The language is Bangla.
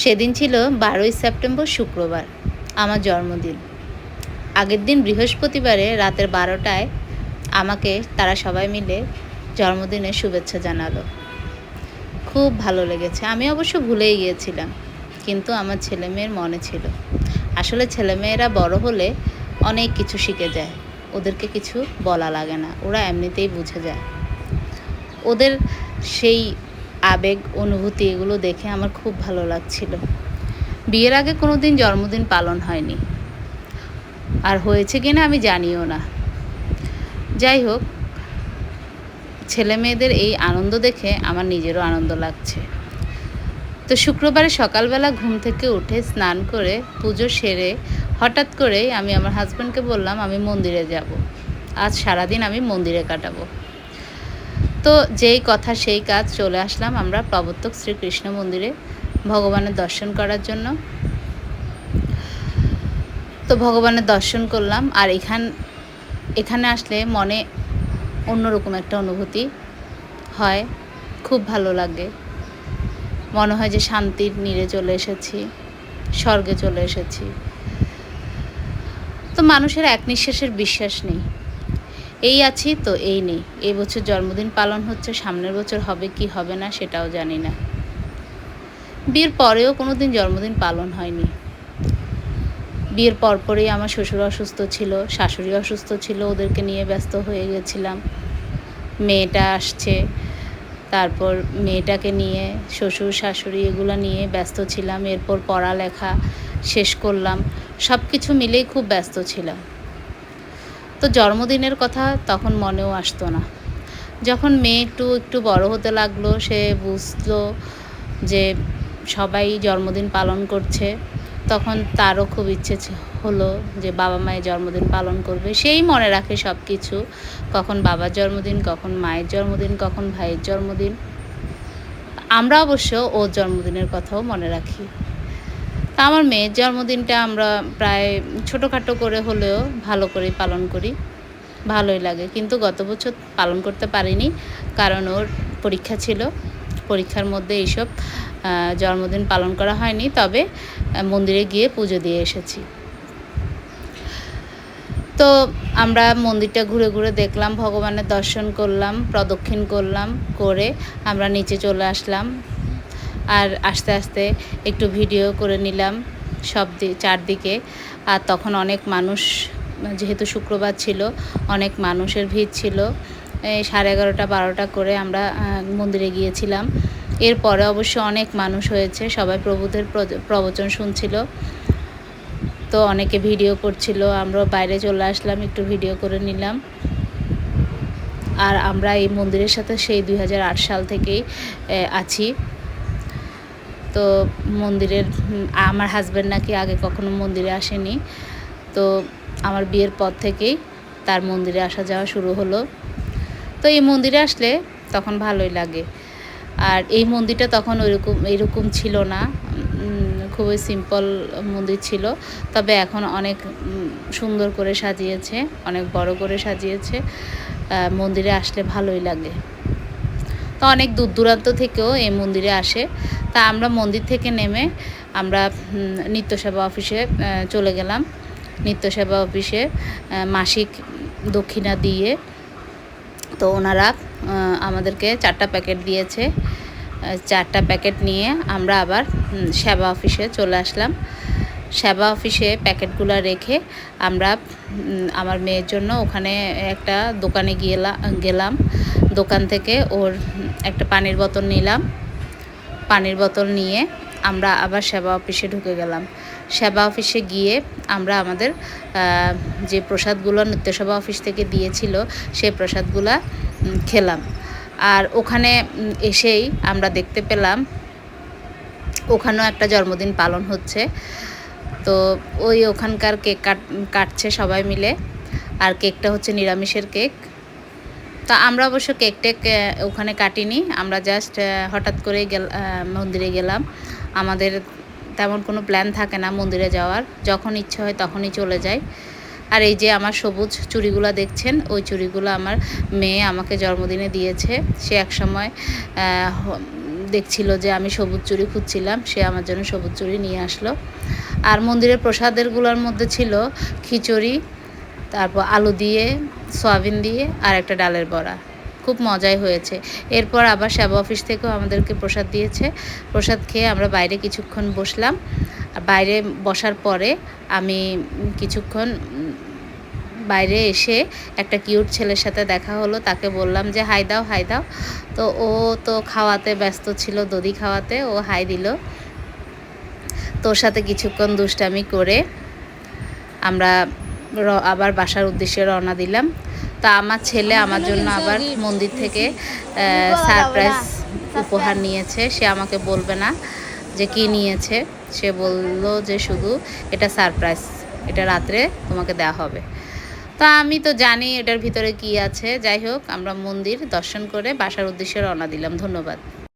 সেদিন ছিল বারোই সেপ্টেম্বর শুক্রবার, আমার জন্মদিন। আগের দিন বৃহস্পতিবারে রাতের বারোটায় আমাকে তারা সবাই মিলে জন্মদিনের শুভেচ্ছা জানালো। খুব ভালো লেগেছে। আমি অবশ্য ভুলেই গিয়েছিলাম, কিন্তু আমার ছেলে মেয়ের মনে ছিল। আসলে ছেলেমেয়েরা বড় হলে অনেক কিছু শিখে যায়, ওদেরকে কিছু বলা লাগে না, ওরা এমনিতেই বুঝে যায়। ওদের সেই আবেগ, অনুভূতি এগুলো দেখে আমার খুব ভালো লাগছিল। বিয়ের আগে কোনো দিন জন্মদিন পালন হয়নি। আর হয়েছে কি না আমি জানিও না। যাই হোক, ছেলে মেয়েদের এই আনন্দ দেখে আমার নিজেরও আনন্দ লাগছে। তো শুক্রবারে সকালবেলা ঘুম থেকে উঠে স্নান করে পুজো সেরে হঠাৎ করেই আমি আমার হাজব্যান্ডকে বললাম, আমি মন্দিরে যাব। আজ সারাদিন আমি মন্দিরে কাটাবো। তো যেই কথা, সেই কাজ চলে আসলাম আমরা প্রবর্তক শ্রীকৃষ্ণ মন্দিরে ভগবানের দর্শন করার জন্য। তো ভগবানের দর্শন করলাম, আর এখান, এখানে আসলে মনে অন্যরকম একটা অনুভূতি হয়, খুব ভালো লাগে। মনে হয় যে শান্তির নীড়ে চলে এসেছি, স্বর্গে চলে এসেছি। তো মানুষের এক নিঃশ্বাসের বিশ্বাস নেই। এই আছি তো এই নেই। এই বছর জন্মদিন পালন হচ্ছে, সামনের বছর হবে কি হবে না সেটাও জানি না। বিয়ের পরেও কোনো দিন জন্মদিন পালন হয়নি। বিয়ের পরপরই আমার শ্বশুর অসুস্থ ছিল, শাশুড়ি অসুস্থ ছিল, ওদেরকে নিয়ে ব্যস্ত হয়ে গেছিলাম। মেয়েটা আসছে, তারপর মেয়েটাকে নিয়ে, শ্বশুর, শাশুড়ি এগুলো নিয়ে ব্যস্ত ছিলাম, এরপর পড়ালেখা শেষ করলাম। সব কিছু মিলেই খুব ব্যস্ত ছিলাম। তো জন্মদিনের কথা তখন মনেও আসতো না। যখন মেয়ে একটু একটু বড় হতে লাগল, সে বুঝলো যে সবাই জন্মদিন পালন করছে। তখন তারও খুব ইচ্ছে হলো যে বাবা মায়ের জন্মদিন পালন করবে। সেই মনে রাখে সব কিছু কখন বাবার জন্মদিন, কখন মায়ের জন্মদিন, কখন ভাইয়ের জন্মদিন। আমরা অবশ্য ওর জন্মদিনের কথাও মনে রাখি। তা আমার মেয়ের জন্মদিনটা আমরা প্রায় ছোটোখাটো করে হলেও ভালো করে পালন করি। ভালোই লাগে। কিন্তু গত বছর পালন করতে পারিনি। কারণ ওর পরীক্ষা ছিল। পরীক্ষার মধ্যে এইসব জন্মদিন পালন করা হয়নি। তবে মন্দিরে গিয়ে পুজো দিয়ে এসেছি। তো আমরা মন্দিরটা ঘুরে ঘুরে দেখলাম, ভগবানের দর্শন করলাম, প্রদক্ষিণ করলাম, করে আমরা নিচে চলে আসলাম। আর আস্তে আস্তে একটু ভিডিও করে নিলাম সব চারদিকে। আর তখন অনেক মানুষ, যেহেতু শুক্রবার ছিল, অনেক মানুষের ভিড় ছিল। সাড়ে এগারোটা, বারোটা করে আমরা মন্দিরে গিয়েছিলাম। এরপরে অবশ্য অনেক মানুষ হয়েছে, সবাই প্রভুদের প্র- প্রবচন শুনছিল। তো অনেকে ভিডিও করছিল আমরা বাইরে চলে আসলাম, একটু ভিডিও করে নিলাম। আর আমরা এই মন্দিরের সাথে সেই দু হাজার আট সাল থেকেই আছি। তো মন্দিরের আমার হাজব্যান্ড নাকি আগে কখনো মন্দিরে আসেনি। তো আমার বিয়ের পর থেকেই তার মন্দিরে আসা যাওয়া শুরু হলো। তো এই মন্দিরে আসলে তখন ভালোই লাগে। আর এই মন্দিরটা তখন ওইরকম, এরকম ছিল না। খুবই সিম্পল মন্দির ছিল। তবে এখন অনেক সুন্দর করে সাজিয়েছে, অনেক বড় করে সাজিয়েছে। মন্দিরে আসলে ভালোই লাগে। তো অনেক দূর দূরান্ত থেকেও এই মন্দিরে আসে। তা আমরা মন্দির থেকে নেমে আমরা উম, নিত্য সেবা অফিসে চলে গেলাম। নিত্য সেবা অফিসে মাসিক দক্ষিণা দিয়ে তো ওনারা আমাদেরকে চারটা প্যাকেট দিয়েছে। চারটা প্যাকেট নিয়ে আমরা আবার সেবা অফিসে চলে আসলাম। সেবা অফিসে প্যাকেটগুলো রেখে আমরা আমার মেয়ের জন্য ওখানে একটা দোকানে গিয়েলা, গেলাম। দোকান থেকে ওর একটা পানির বোতল নিলাম। পানির বোতল নিয়ে আমরা আবার সেবা অফিসে ঢুকে গেলাম। সেবা অফিসে গিয়ে আমরা আমাদের যে প্রসাদগুলো নিত্যসেবা অফিস থেকে দিয়েছিল সেই প্রসাদগুলা খেলাম। আর ওখানে এসেই আমরা দেখতে পেলাম, ওখানেও একটা জন্মদিন পালন হচ্ছে। তো ওই ওখানকার কেক কাট, কাটছে সবাই মিলে। আর কেকটা হচ্ছে নিরামিষের কেক। তা আমরা অবশ্য কেক টেক ওখানে কাটিনি। আমরা জাস্ট হঠাৎ করে গেল মন্দিরে গেলাম। আমাদের তেমন কোনো প্ল্যান থাকে না মন্দিরে যাওয়ার। যখন ইচ্ছে হয় তখনই চলে যাই। আর এই যে আমার সবুজ চুড়িগুলো দেখছেন, ওই চুড়িগুলো আমার মেয়ে আমাকে জন্মদিনে দিয়েছে। সে এক সময় দেখছিল যে আমি সবুজ চুড়ি খুঁজছিলাম। সে আমার জন্য সবুজ চুড়ি নিয়ে আসলো। আর মন্দিরের প্রসাদেরগুলোর মধ্যে ছিল খিচুড়ি, তারপর আলু দিয়ে, সয়াবিন দিয়ে আর একটা ডালের বড়া। খুব মজাই হয়েছে। এরপর আবার সেবা অফিস থেকেও আমাদেরকে প্রসাদ দিয়েছে। প্রসাদ খেয়ে আমরা বাইরে কিছুক্ষণ বসলাম। আর বাইরে বসার পরে আমি কিছুক্ষণ বাইরে এসে একটা কিউট ছেলের সাথে দেখা হলো। তাকে বললাম যে, হাই দাও হাই দাও। তো ও তো খাওয়াতে ব্যস্ত ছিল, দধি খাওয়াতে। ও হাই দিল। তোর সাথে কিছুক্ষণ দুষ্টামি করে আমরা আবার বাসার উদ্দেশ্যে রওনা দিলাম। তা আমার ছেলে আমার জন্য আবার মন্দির থেকে সারপ্রাইজ উপহার নিয়েছে। সে আমাকে বলবে না যে কি নিয়েছে। সে বলল যে শুধু এটা সারপ্রাইজ এটা রাত্রে তোমাকে দেওয়া হবে। তা আমি তো জানি এটার ভিতরে কি আছে। যাই হোক, আমরা মন্দির দর্শন করে বাসার উদ্দেশ্যে রওনা দিলাম। ধন্যবাদ।